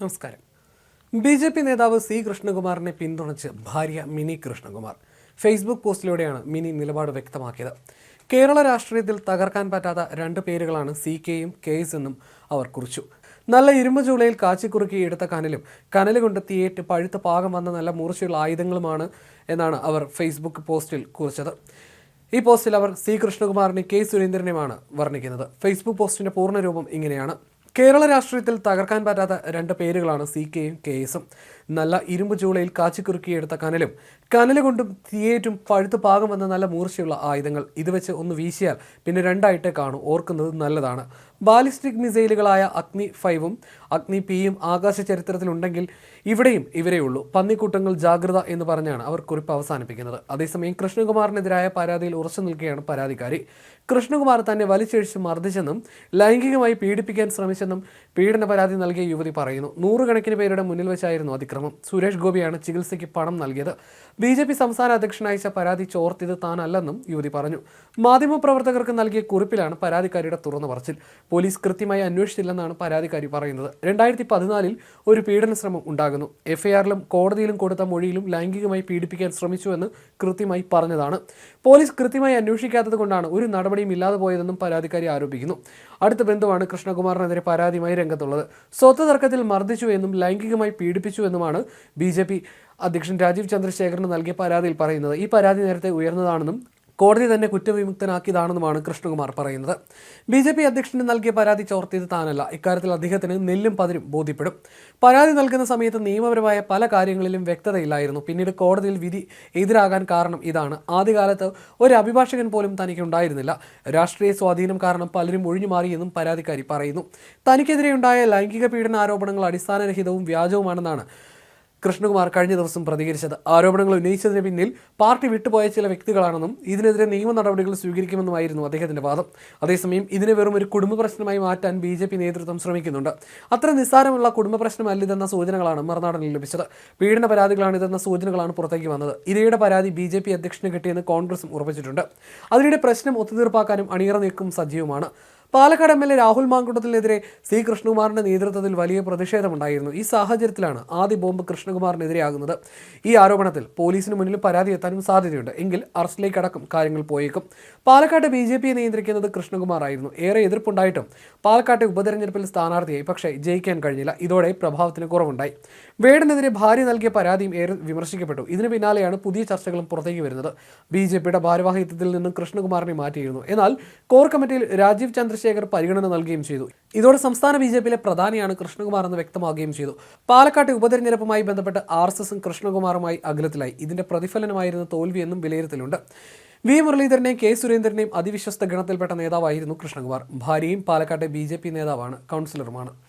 നമസ്കാരം. B J P നേതാവ് C കൃഷ്ണകുമാറിനെ പിന്തുണച്ച് ഭാര്യ മിനി കൃഷ്ണകുമാർ. ഫേസ്ബുക്ക് പോസ്റ്റിലൂടെയാണ് മിനി നിലപാട് വ്യക്തമാക്കിയത്. കേരള രാഷ്ട്രീയത്തിൽ തകർക്കാൻ പറ്റാത്ത രണ്ട് പേരുകളാണ് സി കെയും കെയ്സ് എന്നും അവർ കുറിച്ചു. നല്ല ഇരുമ്പ് ചൂളയിൽ കാച്ചിക്കുറുക്കി എടുത്ത കനലും കനൽ കൊണ്ട് തീയേറ്റ് പഴുത്ത പാകം വന്ന നല്ല മൂർച്ചയുള്ള ആയുധങ്ങളുമാണ് എന്നാണ് അവർ ഫേസ്ബുക്ക് പോസ്റ്റിൽ കുറിച്ചത്. ഈ പോസ്റ്റിൽ അവർ സി കൃഷ്ണകുമാറിനെ കെ സുരേന്ദ്രനെയുമാണ് വർണിക്കുന്നത്. ഫേസ്ബുക്ക് പോസ്റ്റിന്റെ പൂർണരൂപം ഇങ്ങനെയാണ്. കേരള രാഷ്ട്രീയത്തിൽ തകർക്കാൻ പറ്റാത്ത രണ്ട് പേരുകളാണ് സി കെയും കെ എസും. നല്ല ഇരുമ്പ് ചൂളയിൽ കാച്ചിക്കുറുക്കിയെടുത്ത കനലും കനൽ കൊണ്ടും തീയേറ്റും പഴുത്ത് പാകം വന്ന നല്ല മൂർച്ചയുള്ള ആയുധങ്ങൾ ഇത് വെച്ച് ഒന്ന് വീശിയാൽ പിന്നെ രണ്ടായിട്ടേ കാണൂ. ഓർക്കുന്നത് നല്ലതാണ്. ബാലിസ്റ്റിക് മിസൈലുകളായ അഗ്നി ഫൈവും അഗ്നി പിയും ആകാശ ചരിത്രത്തിലുണ്ടെങ്കിൽ ഇവിടെയും ഇവരേ ഉള്ളൂ. പന്നിക്കൂട്ടങ്ങൾ ജാഗ്രത എന്ന് പറഞ്ഞാണ് അവർ കുറിപ്പ് അവസാനിപ്പിക്കുന്നത്. അതേസമയം കൃഷ്ണകുമാറിനെതിരായ പരാതിയിൽ ഉറച്ചു നിൽക്കുകയാണ് പരാതിക്കാരി. കൃഷ്ണകുമാർ തന്നെ വലിച്ചഴിച്ച് മർദ്ദിച്ചെന്നും ലൈംഗികമായി പീഡിപ്പിക്കാൻ ശ്രമിച്ചെന്നും പീഡന പരാതി നൽകിയ യുവതി പറയുന്നു. നൂറുകണക്കിന് പേരുടെ മുന്നിൽ വെച്ചായിരുന്നു അതിക്രമം. സുരേഷ് ഗോപിയാണ് ചികിത്സയ്ക്ക് പണം നൽകിയത്. ബി ജെ പി സംസ്ഥാന അധ്യക്ഷൻ അയച്ച പരാതി ചോർത്തിയത് താനല്ലെന്നും യുവതി പറഞ്ഞു. മാധ്യമപ്രവർത്തകർക്ക് നൽകിയ കുറിപ്പിലാണ് പരാതിക്കാരിയുടെ തുറന്നു പറച്ചിൽ. പോലീസ് കൃത്യമായി അന്വേഷിച്ചില്ലെന്നാണ് പരാതിക്കാരി പറയുന്നത്. രണ്ടായിരത്തി പതിനാലിൽ ഒരു പീഡന ശ്രമം ഉണ്ടാകുന്നു. എഫ്ഐആറിലും കോടതിയിലും കൊടുത്ത മൊഴിയിലും ലൈംഗികമായി പീഡിപ്പിക്കാൻ ശ്രമിച്ചുവെന്ന് കൃത്യമായി പറഞ്ഞതാണ്. പോലീസ് കൃത്യമായി അന്വേഷിക്കാത്തത് കൊണ്ടാണ് ഒരു നടപടിയും ഇല്ലാതെ പോയതെന്നും പരാതിക്കാരി ആരോപിക്കുന്നു. അടുത്ത ബന്ധുവാണ് കൃഷ്ണകുമാറിനെതിരെ പരാതിയുമായി രംഗത്തുള്ളത്. സ്വത്ത് തർക്കത്തിൽ മർദ്ദിച്ചു എന്നും ലൈംഗികമായി പീഡിപ്പിച്ചു എന്നുമാണ് ബി അധ്യക്ഷൻ രാജീവ് ചന്ദ്രശേഖരന് നൽകിയ പരാതിയിൽ പറയുന്നത്. ഈ പരാതി നേരത്തെ ഉയർന്നതാണെന്നും കോടതി തന്നെ കുറ്റവിമുക്തനാക്കിയതാണെന്നുമാണ് കൃഷ്ണകുമാർ പറയുന്നത്. ബി ജെ പി അധ്യക്ഷന് നൽകിയ പരാതി ചോർത്തിയത് താനല്ല. ഇക്കാര്യത്തിൽ അദ്ദേഹത്തിന് നെല്ലും പതിരും ബോധ്യപ്പെടും. പരാതി നൽകുന്ന സമയത്ത് നിയമപരമായ പല കാര്യങ്ങളിലും വ്യക്തതയില്ലായിരുന്നു. പിന്നീട് കോടതിയിൽ വിധി എതിരാകാൻ കാരണം ഇതാണ്. ആദ്യകാലത്ത് ഒരു അഭിഭാഷകൻ പോലും തനിക്കുണ്ടായിരുന്നില്ല. രാഷ്ട്രീയ സ്വാധീനം കാരണം പലരും ഒഴിഞ്ഞു മാറിയെന്നും പരാതിക്കാരി പറയുന്നു. തനിക്കെതിരെയുണ്ടായ ലൈംഗിക പീഡന ആരോപണങ്ങൾ അടിസ്ഥാനരഹിതവും വ്യാജവുമാണെന്നാണ് കൃഷ്ണകുമാർ കഴിഞ്ഞ ദിവസം പ്രതികരിച്ചത്. ആരോപണങ്ങൾ ഉന്നയിച്ചതിന് പിന്നിൽ പാർട്ടി വിട്ടുപോയ ചില വ്യക്തികളാണെന്നും ഇതിനെതിരെ നിയമ നടപടികൾ സ്വീകരിക്കുമെന്നുമായിരുന്നു അദ്ദേഹത്തിന്റെ വാദം. അതേസമയം ഇതിനെ വെറും ഒരു കുടുംബ പ്രശ്നമായി മാറ്റാൻ ബി ജെ പി നേതൃത്വം ശ്രമിക്കുന്നുണ്ട്. അത്ര നിസ്സാരമുള്ള കുടുംബ പ്രശ്നമല്ലിതെന്ന സൂചനകളാണ് മറുനാടനിൽ ലഭിച്ചത്. പീഡന പരാതികളാണ് ഇതെന്ന സൂചനകളാണ് പുറത്തേക്ക് വന്നത്. ഇരയുടെ പരാതി ബി ജെ പി അധ്യക്ഷന് കിട്ടിയെന്ന് കോൺഗ്രസും ഉറപ്പിച്ചിട്ടുണ്ട്. അതിനിടെ പ്രശ്നം ഒത്തുതീർപ്പാക്കാനും അണിയറ നീക്കം സജീവമാണ്. Palakkad M L A Rahul മാങ്കുട്ടത്തിനെതിരെ C കൃഷ്ണകുമാറിന്റെ നേതൃത്വത്തിൽ വലിയ പ്രതിഷേധമുണ്ടായിരുന്നു. ഈ സാഹചര്യത്തിലാണ് ആദ്യ ബോംബ് കൃഷ്ണകുമാറിനെതിരെയാകുന്നത്. ഈ ആരോപണത്തിൽ പോലീസിന് മുന്നിൽ പരാതി എത്താനും സാധ്യതയുണ്ട്. എങ്കിൽ അറസ്റ്റിലേക്കടക്കം കാര്യങ്ങൾ പോയേക്കും. പാലക്കാട് ബി ജെ പിയെ നിയന്ത്രിക്കുന്നത് കൃഷ്ണകുമാറായിരുന്നു. ഏറെ എതിർപ്പുണ്ടായിട്ടും പാലക്കാട്ടെ ഉപതെരഞ്ഞെടുപ്പിൽ സ്ഥാനാർത്ഥിയായി പക്ഷേ ജയിക്കാൻ കഴിഞ്ഞില്ല. ഇതോടെ പ്രഭാവത്തിന് കുറവുണ്ടായി. വേടനെതിരെ ഭാര്യ നൽകിയ പരാതിയും ഏറെ വിമർശിക്കപ്പെട്ടു. ഇതിന് പിന്നാലെയാണ് പുതിയ ചർച്ചകളും പുറത്തേക്ക് വരുന്നത്. ബി ജെ പിയുടെ ഭാരവാഹിത്വത്തിൽ നിന്നും കൃഷ്ണകുമാറിനെ മാറ്റിയിരുന്നു. എന്നാൽ കോർ കമ്മിറ്റിയിൽ രാജീവ് ചന്ദ്രശേഖർ പരിഗണന നൽകുകയും ചെയ്തു. ഇതോടെ സംസ്ഥാന ബി ജെ പിയിലെ പ്രധാനിയാണ് കൃഷ്ണകുമാർ എന്ന് വ്യക്തമാകുകയും ചെയ്തു. പാലക്കാട്ടെ ഉപതെരഞ്ഞെടുപ്പുമായി ബന്ധപ്പെട്ട് ആർ എസ് എസും കൃഷ്ണകുമാറുമായി അകലത്തിലായി. ഇതിന്റെ പ്രതിഫലനമായിരുന്നു തോൽവിയെന്നും വിലയിരുത്തലുണ്ട്. വി. മുരളീധരനെയും കെ. സുരേന്ദ്രനെയും അതിവിശ്വസ്ത ഗണത്തിൽപ്പെട്ട നേതാവായിരുന്നു കൃഷ്ണകുമാർ. ഭാര്യയും പാലക്കാട്ടെ ബി നേതാവാണ് കൗൺസിലറുമാണ്.